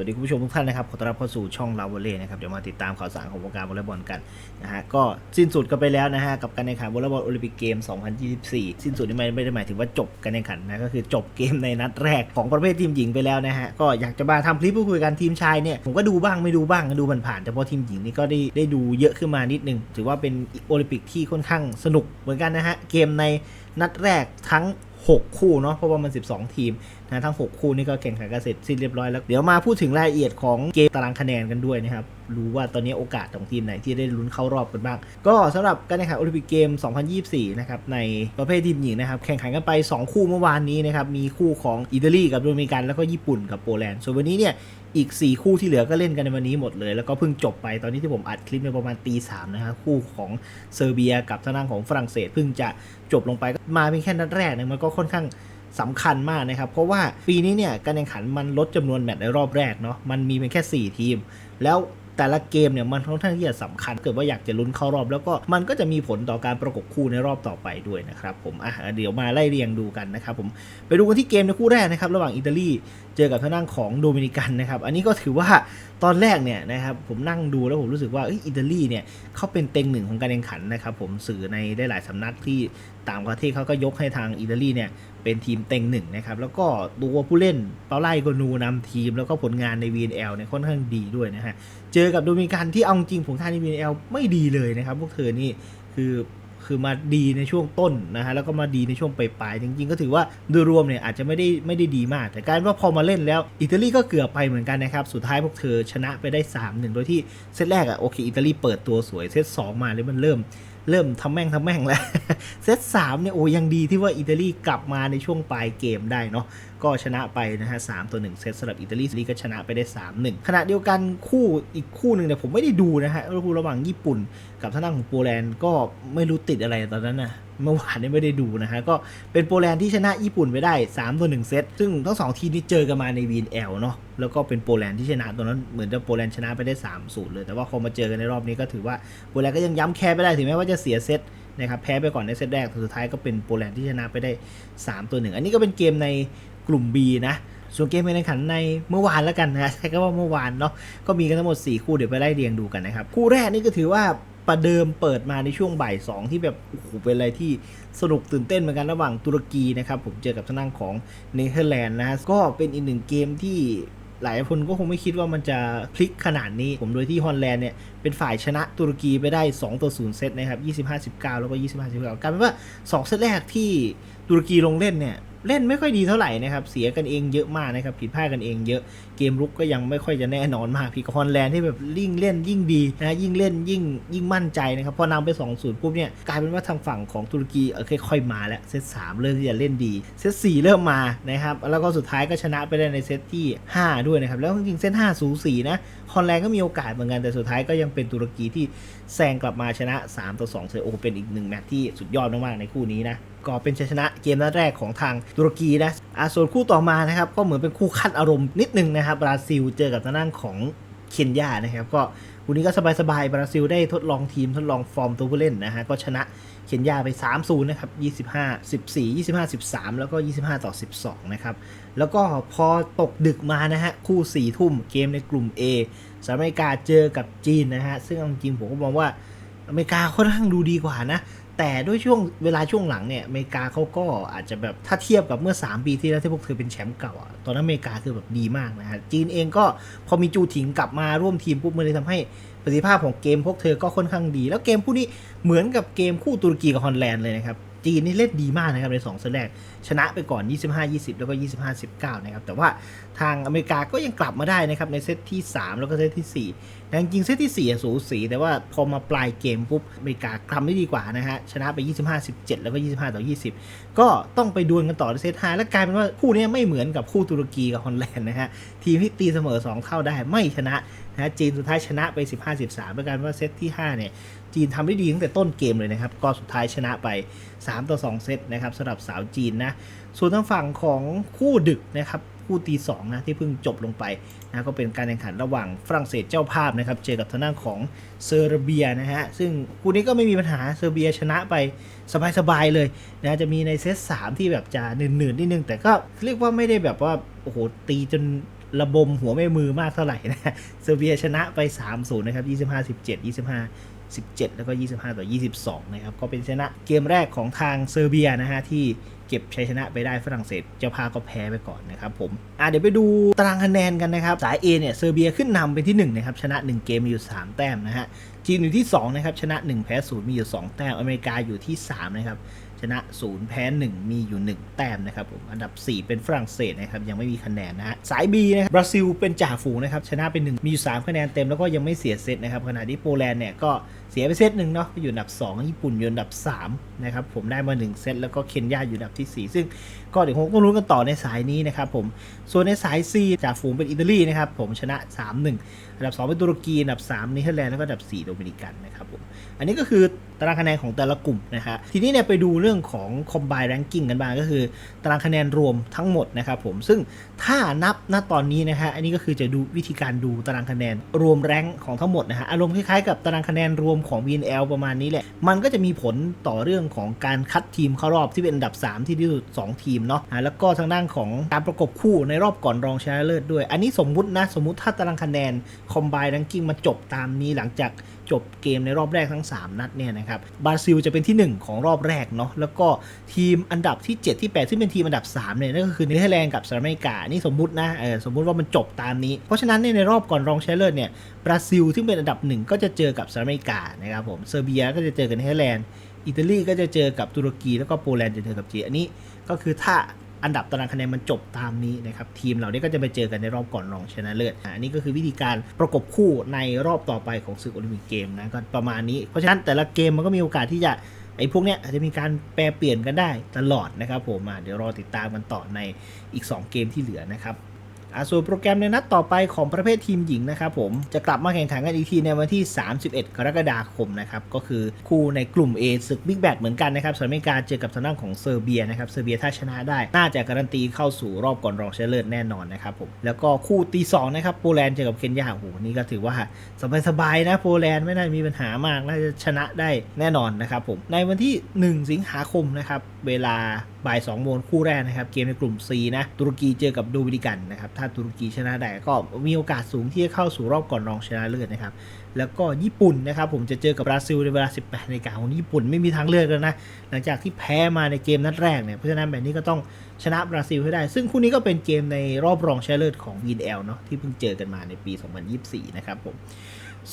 วัสดีคุณผู้ชมทุกท่านนะครับ ขอต้อนรับเข้าสู่ช่องลาวอลเล่นะครับ เดี๋ยวมาติดตามข่าวสารของวงการวอลเลย์บอลกันนะฮะ ก็สิ้นสุดกันไปแล้วนะฮะ กับการแข่งขันวอลเลย์บอลโอลิมปิกเกม 2024 สิ้นสุดนี่ไม่ไม่ได้หมายถึงว่าจบการแข่งขันนะ ก็คือจบเกมในนัดแรกของประเภททีมหญิงไปแล้วนะฮะ ก็อยากจะมาทำคลิปพูดคุยกันทีมชายเนี่ย ผมก็ดูบ้างไม่ดูบ้างดูผ่านๆแต่พอทีมหญิงนี่ก็ได้ได้ดูเยอะขึ้นมานิดนึง ถือว่าเป็นโอลิมปิกที่ค่อนข้างสนุกเหมือนกันนะฮะ เกมในนัดแรกทั้ง 6 คู่เนาะเพราะว่ามัน 12 ทีมนะทั้ง 6 คู่นี่ก็แข่งขันกันเสร็จสิ้นเรียบร้อยแล้ว เดี๋ยวมาพูดถึงรายละเอียดของเกมตารางคะแนนกันด้วยนะครับ รู้ว่าตอนนี้โอกาสของทีมไหนที่ได้ลุ้นเข้ารอบกันบ้าง ก็สำหรับการแข่งขันโอลิมปิกเกม 2024 นะครับ ในประเภททีมหญิงนะครับ แข่งขันกันไป 2 คู่เมื่อวานนี้นะครับ มีคู่ของอิตาลีกับโดมินิกันแล้วก็ญี่ปุ่นกับโปแลนด์ ส่วนวันนี้เนี่ยอีก 4 คู่ที่เหลือก็เล่นกันในวันนี้หมดเลย แล้วก็เพิ่งจบไปตอนนี้ที่ผมอัดคลิปในประมาณตีสามนะครับคู่ของเซอร์เบียกับทางด้านของฝรั่งเศสเพิ่งจะจบลงไปมาเพียงแค่นัดแรกนี่ยมันก็ค่อนข้างสำคัญมากนะครับ เพราะว่าปีนี้เนี่ยการแข่งขันมันลดจำนวนแมตช์ในรอบแรกเนาะมันมีเพียงแค่ 4 ทีม แล้ว แต่ละเกมเนี่ยมันค่อนข้างที่จะสำคัญ เกิดว่าอยากจะลุ้นเข้ารอบ แล้วก็มันก็จะมีผลต่อการประกบคู่ในรอบต่อไปด้วยนะครับผมอะเดี๋ยวมาไล่เรียงดูกันนะครับผมไปดูกันที่เกมในคู่แรกนะครับระหว่างอิตาลีเจอกับทางด้านของโดมินิกันนะครับอันนี้ก็ถือว่าตอนแรกเนี่ยนะครับผมนั่งดูแล้วผมรู้สึกว่าอยอิตาลีเนี่ยเขาเป็นเต็งหนึ่งของการแข่งขันนะครับผมสื่อในได้หลายสำนักที่ต่างประเทศเขาก็ยกให้ทางอิตาลีเนี่ย เป็นทีมเต็งหนึ่งนะครับ แล้วก็ตัวผู้เล่นเปาไลโกนูนำทีม แล้วก็ผลงานใน VNL เนี่ยค่อนข้างดีด้วยนะฮะ เจอกับโดมินิกันที่เอาจริงผมท่าใน VNL ไม่ดีเลยนะครับ พวกเธอนี่คือคือมาดีในช่วงต้นนะฮะแล้วก็มาดีในช่วงปลายๆจริงๆ ก็ถือว่าโดยรวมเนี่ยอาจจะไม่ได้ไม่ได้ดีมาก แต่การว่าพอมาเล่นแล้วอิตาลีก็เกือบไปเหมือนกันนะครับ สุดท้ายพวกเธอชนะไปได้3-1โดยที่เซตแรกอะโอเคอิตาลีเปิดตัวสวยเซต2มาเลยมันเริ่มเริ่มทำแม่งทำแม่งแล้วเซตสามเนี่ยโอ้ยังดีที่ว่าอิตาลีกลับมาในช่วงปลายเกมได้เนาะก็ชนะไปนะฮะสามตัวหนึ่งเซตสำหรับอิตาลีลีก็ชนะไปได้ 3 1 ขณะเดียวกันคู่อีกคู่หนึ่งเนี่ยผมไม่ได้ดูนะฮะคู่ระหว่างญี่ปุ่น กับทางด้านของโปแลนด์ก็ไม่รู้ติดอะไรตอนนั้นนะ เมื่อวานนี่ยไม่ได้ดูนะฮะก็เป็นโปแลนด์ที่ชนะญี่ปุ่นไปได้3ต่อ1เซตซึ่งทั้งสองทีมนี้เจอกันมาใน VNL เนาะแล้วก็เป็นโปแลนด์ที่ชนะตอนนั้นเหมือนจะโปแลนด์ชนะไปได้3 0เลยแต่ว่าพอมาเจอกันในรอบนี้ก็ถือว่าโปแลนด์ก็ยังย้ำแค้นไปได้ถึงแม้ว่าจะเสียเซตนะครับแพ้ไปก่อนในเซตแรกสุดท้ายก็เป็นโปแลนด์ที่ชนะไปได้ 3 ตัวหนึ่งอันนี้ก็เป็นเกมในกลุ่ม B นะส่วนเกมการแข่งขันในเมื่อวานแล้วกันนะใช้คำว่าเมื่อวานเนาะก็มีกันทั้งหมด 4 คู่เดี๋ยวไปไล่เรียงดูกันนะครับคู่แรกนี่ก็ถือว่า ประเดิมเปิดมาในช่วงบ่าย2ที่แบบโอ้โหเป็นอะไรที่สนุกตื่นเต้นเหมือนกันระหว่างตุรกีนะครับ ผมเจอกับทางของเนเธอร์แลนด์นะก็เป็นอีกหนึ่งเกมที่หลายคนก็คงไม่คิดว่ามันจะพลิกขนาดนี้ ผมโดยที่ฮอลแลนด์เนี่ย เป็นฝ่ายชนะตุรกีไปได้ 2 ต่อ 0 เซตนะครับ 25-19 แล้วก็ 25-19กลายเป็นว่า 2 เซตแรกที่ตุรกีลงเล่นเนี่ย เล่นไม่ค่อยดีเท่าไหร่นะครับ เสียกันเองเยอะมากนะครับ ผิดพลาดกันเองเยอะ เกมรุกก็ยังไม่ค่อยจะแน่นอนมากพี่กับฮอลแลนด์ที่แบบยิ่งเล่นยิ่งดีนะ ยิ่งเล่นยิ่งยิ่งมั่นใจนะครับ พอนำไป2 0ปุ๊บเนี่ย กลายเป็นว่าทางฝั่งของตุรกีเออค่อยๆมาแล้วเซต3เริ่มที่จะเล่นดี เซต4เริ่มมานะครับ แล้วก็สุดท้ายก็ชนะไปได้ในเซตที่ 5 ด้วยนะครับ แล้วจริงๆเซต5สูสีนะ ฮอลแลนด์ก็มีโอกาสเหมือนกัน แต่สุดท้ายก็ยังเป็นตุรกีที่แซงกลับมาชนะ3ต่อ2เซตโอเป็นอีกหนึ่งแมตช์ที่สุดยอดมากๆในคู่นี้นะ ก็เป็นชัยชนะเกมนัดแรกของทางตุรกีนะอะส่วนคู่ต่อมานะครับก็เหมือนเป็นคู่ขั้นอารมณ์นิดนึงนะครับบราซิลเจอกับทางด้านของเคนยานะครับก็คู่นี้ก็สบายๆบราซิลได้ทดลองทีมทดลองฟอร์มตัวผู้เล่นนะฮะก็ชนะเคนยาไป 3-0 นะครับ 25 14 25 13 แล้วก็ 25 ต่อ 12 นะครับ แล้วก็พอตกดึกมานะฮะ คู่ 4 ทุ่มเกมในกลุ่ม A สหรัฐอเมริกาเจอกับจีนนะฮะ ซึ่งจริงๆผมก็มองว่าอเมริกาค่อนข้างดูดีกว่านะ แต่ด้วยช่วงเวลาช่วงหลังเนี่ยอเมริกาเขาก็อาจจะแบบถ้าเทียบกับเมื่อ 3 ปีที่แล้วที่พวกเธอเป็นแชมป์เก่าอะตอนนั้นอเมริกาคือแบบดีมากนะฮะจีนเองก็พอมีจูถิงกลับมาร่วมทีมปุ๊บมันเลยทำให้ประสิทธิภาพของเกมพวกเธอก็ค่อนข้างดี แล้วเกมคู่นี้เหมือนกับเกมคู่ตุรกีกับฮอลแลนด์เลยนะครับ จีนนี่เล่นดีมากนะครับใน2เซตแรก ชนะไปก่อน 25-20 แล้วก็ 25-19 นะครับ แต่ว่าทางอเมริกาก็ยังกลับมาได้นะครับ ในเซตที่ 3 แล้วก็เซตที่4แต่จริงเซตที่4อ่สูสี แต่ว่าพอมาปลายเกมปุ๊บอเมริกาทำได้ดีกว่านะฮะ ชนะไป 25-17 แล้วก็ 25 ต่อ 20 ก็ต้องไปดวลกันต่อในเซต5แล้วกลายเป็นว่าคู่นี้ไม่เหมือนกับคู่ตุรกีกับฮอลแลนด์นะฮะทีมที่ตีเสมอ 2 เท่าได้ไม่ชนะนะฮะจีนสุดท้ายชนะไป 15-13ด้วกันว่าเซตที่5เนี่ย จีนทำได้ดีตั้งแต่ต้นเกมเลยนะครับ ก็สุดท้ายชนะไป 3 ต่อ 2 เซตนะครับสำหรับสาวจีนนะ ส่วนทางฝั่งของคู่ดึกนะครับคู่ตีสองนะที่เพิ่งจบลงไปนะก็เป็นการแข่งขันระหว่างฝรั่งเศสเจ้าภาพนะครับเจอกับทางด้านของเซอร์เบียนะฮะซึ่งคู่นี้ก็ไม่มีปัญหาเซอร์เบียชนะไปสบายๆเลยนะจะมีในเซต3ที่แบบจะหนืดๆนิดนึงแต่ก็เรียกว่าไม่ได้แบบว่าโอ้โหตีจนระบมหัวแม่มือมากเท่าไหร่นะเซอร์เบียชนะไป 3-0 นะครับ 25 17 25 17 แล้วก็ 25 ต่อ 22 นะครับ ก็เป็นชนะเกมแรกของทางเซอร์เบียนะฮะที่เก็บชัยชนะไปได้ฝรั่งเศส เจ้าภาพก็แพ้ไปก่อนนะครับผมอะเดี๋ยวไปดูตารางคะแนนกันนะครับ สาย A เนี่ยเซอร์เบียขึ้นนำเป็นที่1นะครับชนะ 1 เกมมีอยู่ 3 แต้มนะฮะจีนอยู่ที่2นะครับชนะ 1 แพ้0มีอยู่ 2 แต้มอเมริกาอยู่ที่ 3 นะครับชนะ 0 แพ้ 1 มีอยู่ 1 แต้มนะครับผมอันดับ 4 เป็นฝรั่งเศสนะครับยังไม่มีคะแนนนะฮะสาย B นะครับบราซิลเป็นจ่าฝูงนะครับชนะเป็น1มีอยู่ 3 คะแนนเต็มแล้วก็ยังไม่เสียเซตนะครับขณะที่โปแลนด์เนี่ยก็ เสียไปเซตหนึ่งเนาะอยู่อันดับ 2 ญี่ปุ่นอยู่อันดับ 3 นะครับ ผมได้มา 1 เซตแล้วก็เคนยาอยู่อันดับที่ 4 ซึ่งก็เดี๋ยวคงต้องรู้กันต่อในสายนี้นะครับผมส่วนในสาย C จ่าฝูงเป็นอิตาลีนะครับผมชนะ 3-1 อันดับ 2 เป็นตุรกีอันดับ3เนเธอร์แลนด์แล้วก็อันดับ 4 โดมินิกันนะครับผมอันนี้ก็คือตารางคะแนนของแต่ละกลุ่มนะฮะทีนี้เนี่ยไปดูเรื่องของ combine ranking กันบ้างก็คือ ตารางคะแนนรวมทั้งหมดนะครับผมซึ่งถ้านับณตอนนี้นะฮะอันนี้ก็คือจะดูวิธีการดูตารางคะแนนรวมแรงของทั้งหมดนะฮะอารมณ์คล้ายๆกับตารางคะแนนรวมของ VNL ประมาณนี้แหละ มันก็จะมีผลต่อเรื่องของการคัดทีมเข้ารอบที่เป็นอันดับ 3 ที่ดีสุด 2 ทีมเนาะแล้วก็ทางด้านของการประกบคู่ในรอบก่อนรองชนะเลิศด้วย อันนี้สมมุตินะ สมมุติถ้าตารางคะแนน combine ranking มาจบตามนี้หลังจากจบเกมในรอบแรกทั้ง 3 นัดเนี่ยนะครับบราซิลจะเป็นที่ 1 ของรอบแรกเนาะแล้วก็ทีมอันดับที่ 7 ที่ 8 ซึ่งเป็นทีมอันดับ 3 เนี่ยนั่นก็คือเนเธอร์แลนด์กับสหรัฐอเมริกานี่สมมุตินะเออสมมุติว่ามันจบตามนี้ เพราะฉะนั้นในรอบก่อนรองชนะเลิศเนี่ยบราซิลซึ่งเป็นอันดับ 1 ก็จะเจอกับสหรัฐอเมริกานะครับผมเซอร์เบียก็จะเจอกับเนเธอร์แลนด์อิตาลีก็จะเจอกับตุรกีแล้วก็โปแลนด์จะเจอกับจีนอันนี้ก็คือถ้าอันดับตารางคะแนนมันจบตามนี้นะครับทีมเหล่านี้ก็จะไปเจอกันในรอบก่อนรองชนะเลิศอันนี้ก็คือวิธีการประกบคู่ในรอบต่อไปของศึกโอลิมปิกเกมนะก็ประมาณนี้เพราะฉะนั้นแต่ละเกมมันก็มีโอกาสที่จะไอ้พวกเนี้ยอาจจะมีการแปรเปลี่ยนกันได้ตลอดนะครับผมเดี๋ยวรอติดตามกันต่อในอีก 2 เกมที่เหลือนะครับ ส่วนโปรแกรมในนัดต่อไปของประเภททีมหญิงนะครับผมจะกลับมาแข่งขันกันอีกทีในวันที่ 31 กรกฎาคมนะครับก็คือคู่ในกลุ่ม A ศึกบิ๊กแบทเหมือนกันนะครับสหรัฐอเมริกาเจอกับทางด้านของเซอร์เบียนะครับเซอร์เบียถ้าชนะได้ น่าจะการันตีเข้าสู่รอบก่อนรองชนะเลิศแน่นอนนะครับผมแล้วก็คู่ตีสองนะครับโปแลนด์เจอกับเคนยาโอ้โหนี่ก็ถือว่าสบายๆนะโปแลนด์ไม่น่ามีปัญหามากน่าจะชนะได้แน่นอนนะครับผมในวันที่ 1 สิงหาคมนะครับเวลาบ่าย2โมงคู่แรกนะครับ เกมในกลุ่ม C นะ ตุรกีเจอกับโดมินิกันนะครับ ถ้าตุรกีชนะได้ก็มีโอกาสสูงที่จะเข้าสู่รอบก่อนรองชนะเลิศนะครับ แล้วก็ญี่ปุ่นนะครับ ผมจะเจอกับบราซิลในเวลา 18นาฬิกาของญี่ปุ่นไม่มีทางเลือกแล้วนะ หลังจากที่แพ้มาในเกมนัดแรกเนี่ยเพราะฉะนั้นแบบนี้ก็ต้องชนะบราซิลให้ได้ ซึ่งคู่นี้ก็เป็นเกมในรอบรองชนะเลิศของ VNL เนาะที่เพิ่งเจอกันมาในปี 2024 นะครับผม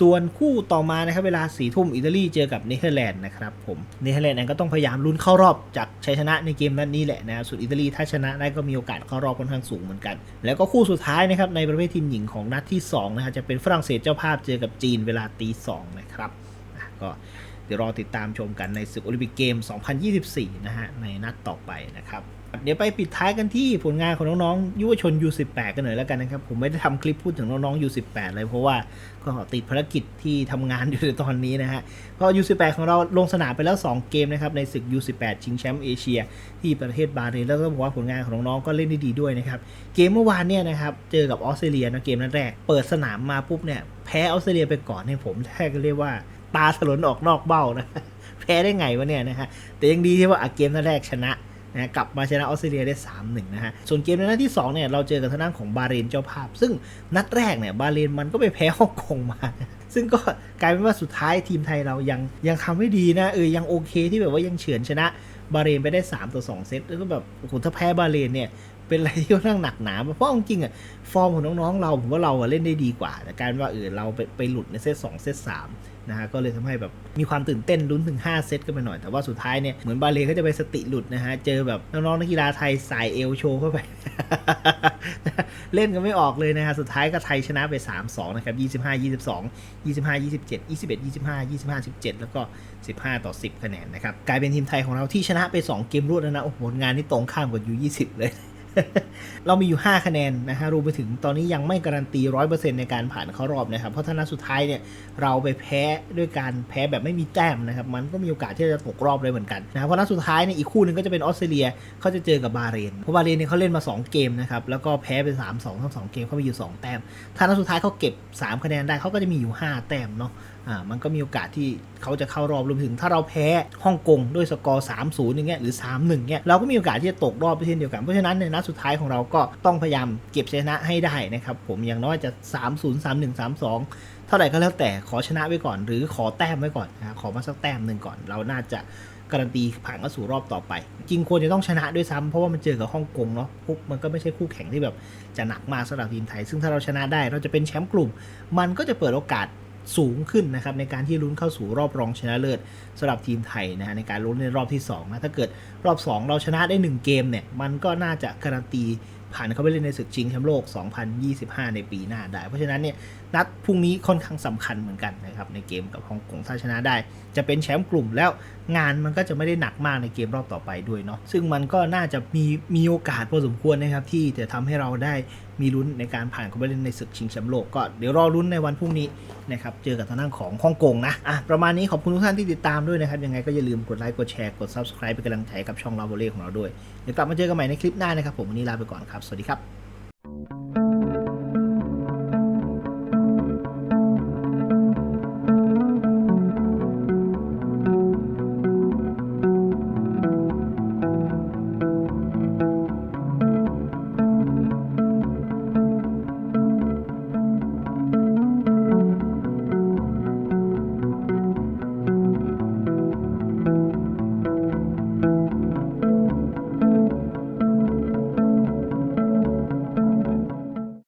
ส่วนคู่ต่อมานะครับเวลาสี่ทุ่มอิตาลีเจอกับเนเธอร์แลนด์นะครับผมเนเธอร์แลนด์ก็ต้องพยายามลุ้นเข้ารอบจากชัยชนะในเกมนัดนี้แหละนะส่วนอิตาลีถ้าชนะได้ก็มีโอกาสเข้ารอบค่อนข้างสูงเหมือนกัน แล้วก็คู่สุดท้ายนะครับในประเภททีมหญิงของนัดที่2นะครับจะเป็นฝรั่งเศสเจ้าภาพเจอกับจีนเวลาตีสองนะครับก็เดี๋ยวรอติดตามชมกันในศึกโอลิมปิกเกม 2024 นะฮะในนัดต่อไปนะครับ เดี๋ยวไปปิดท้ายกันที่ผลงานของน้องๆยุวชน U18 กันหน่อยแล้วกันนะครับ ผมไม่ได้ทำคลิปพูดถึงน้องๆ U18 เลยเพราะว่าก็ติดภารกิจที่ทำงานอยู่ในตอนนี้นะฮะก็ U18 ของเราลงสนามไปแล้ว 2 เกมนะครับ ในศึก U18 ชิงแชมป์เอเชีย ที่ประเทศบาเรนแล้วก็บอกว่าผลงานของน้องๆก็เล่นได้ดีด้วยนะครับ เกมเมื่อวานเนี่ยนะครับเจอกับออสเตรเลียนะเกมนัดแรก เปิดสนามมาปุ๊บเนี่ยแพ้ออสเตรเลียไปก่อนเนี่ยผมแทบก็เรียกว่าตาถลนออกนอกเบ้านะแพ้ได้ไงวะเนี่ยนะฮะแต่ยังดีที่ว่าเกมนัดแรกชนะ นะกลับมาชนะออสเตรเลียได้ 3-1 นะฮะ ส่วนเกมในนัดที่2เนี่ยเราเจอกับทางด้านของบาเรนเจ้าภาพ ซึ่งนัดแรกเนี่ยบาเรนมันก็ไปแพ้ฮ่องกงมา ซึ่งก็กลายเป็นว่าสุดท้ายทีมไทยเรายังยังทำไม่ดีนะเออยังโอเคที่แบบว่ายังเฉือนชนะบาเรนไปได้ 3 ต่อ 2 เซตแล้วก็แบบโอ้โหถ้าแพ้บาเรนเนี่ยเป็นอะไรที่ค่อนข้างหนักหนา เพราะเอาจริงอะฟอร์มของน้องๆเราผมว่าเราเล่นได้ดีกว่า แต่การว่าเออเราไปไปหลุดในเซต2เซต3 นะฮะก็เลยทำให้แบบมีความตื่นเต้นลุ้นถึง 5 เซตกันไปหน่อย แต่ว่าสุดท้ายเนี่ยเหมือนบาเลก็จะไปสติหลุดนะฮะ เจอแบบน้องๆนักกีฬาไทยสายเอลโชว์เข้าไป เล่นกันไม่ออกเลยนะฮะ สุดท้ายก็ไทยชนะไป 3-2 นะครับ 25 22 25 27 21 25 25 17 แล้วก็ 15 ต่อ 10 คะแนนนะครับ กลายเป็นทีมไทยของเราที่ชนะไป 2 เกมรวดแล้วนะ โอ้โหผลงานนี่ตรงข้ามกับ U20 เลย เรามีอยู่ 5 คะแนนนะฮะรวมไปถึงตอนนี้ยังไม่การันตี 100%ในการผ่านเข้ารอบนะครับ เพราะถ้านัดสุดท้ายเนี่ยเราไปแพ้ด้วยการแพ้แบบไม่มีแต้มนะครับ มันก็มีโอกาสที่จะตกรอบเลยเหมือนกันนะเพราะนัดสุดท้ายเนี่ยอีกคู่หนึ่งก็จะเป็นออสเตรเลียเขาจะเจอกับบาเรนเพราะบาเรนเนี่ยเขาเล่นมา 2 เกมนะครับแล้วก็แพ้ไป3-2ทั้ง2เกมเขามีอยู่ 2 แต้ม ถ้านัดสุดท้ายเขาเก็บ 3 คะแนนได้เขาก็จะมีอยู่ 5 แต้มเนาะ อ่ามันก็มีโอกาสที่เขาจะเข้ารอบรวมถึงถ้าเราแพ้ฮ่องกงด้วยสกอร์ 3-0อย่างเงี้ยหรือ 3-1เงี้ยเราก็มีโอกาสที่จะตกรอบไปเช่นเดียวกัน เพราะฉะนั้นในนัดสุดท้ายของเราก็ต้องพยายามเก็บชนะให้ได้นะครับผมอย่างน้อยจะ 3-0 3-1 3-2 เท่าไหร่ก็แล้วแต่ขอชนะไว้ก่อน หรือขอแต้มไว้ก่อนนะครับขอมาสักแต้มหนึ่งก่อน เราน่าจะการันตีผ่านเข้าสู่รอบต่อไป จริงควรจะต้องชนะด้วยซ้ำเพราะว่ามันเจอกับฮ่องกงเนาะพวกมันก็ไม่ใช่คู่แข่งที่แบบจะหนักมากสำหรับทีมไทย ซึ่งถ้าเราชนะได้เราจะเป็นแชมป์กลุ่ม มันก็จะเปิดโอกาส สูงขึ้นนะครับในการที่ลุ้นเข้าสู่รอบรองชนะเลิศสำหรับทีมไทยนะฮะในการลุ้นในรอบที่2นะถ้าเกิดรอบ 2 เราชนะได้ 1 เกมเนี่ยมันก็น่าจะการันตี ผ่านเข้าไปเล่นในศึกชิงแชมป์โลก 2025 ในปีหน้าได้ เพราะฉะนั้นเนี่ยนัดพรุ่งนี้ค่อนข้างสำคัญเหมือนกันนะครับในเกมกับฮ่องกงถ้าชนะได้ จะเป็นแชมป์กลุ่มแล้วงานมันก็จะไม่ได้หนักมากในเกมรอบต่อไปด้วยเนาะซึ่งมันก็น่าจะมีมีโอกาสพอสมควรนะครับที่จะทำให้เราได้มีลุ้นในการผ่านเข้าไปเล่นในศึกชิงแชมป์โลกก็เดี๋ยวรอลุ้นในวันพรุ่งนี้นะครับเจอกับทางด้านของฮ่องกงนะอะประมาณนี้ขอบคุณทุกท่านที่ติดตามด้วยนะครับยังไงก็อย่าลืมกดไลค์กดแชร์กด subscribe เป็นกำลังใจกับช่องเราโบเล่ของเราด้วยเดี๋ยวกลับมาเจอกันใหม่ในคลิปหน้านะครับผมวันนี้ลาไปก่อนครับสวัสดีครับ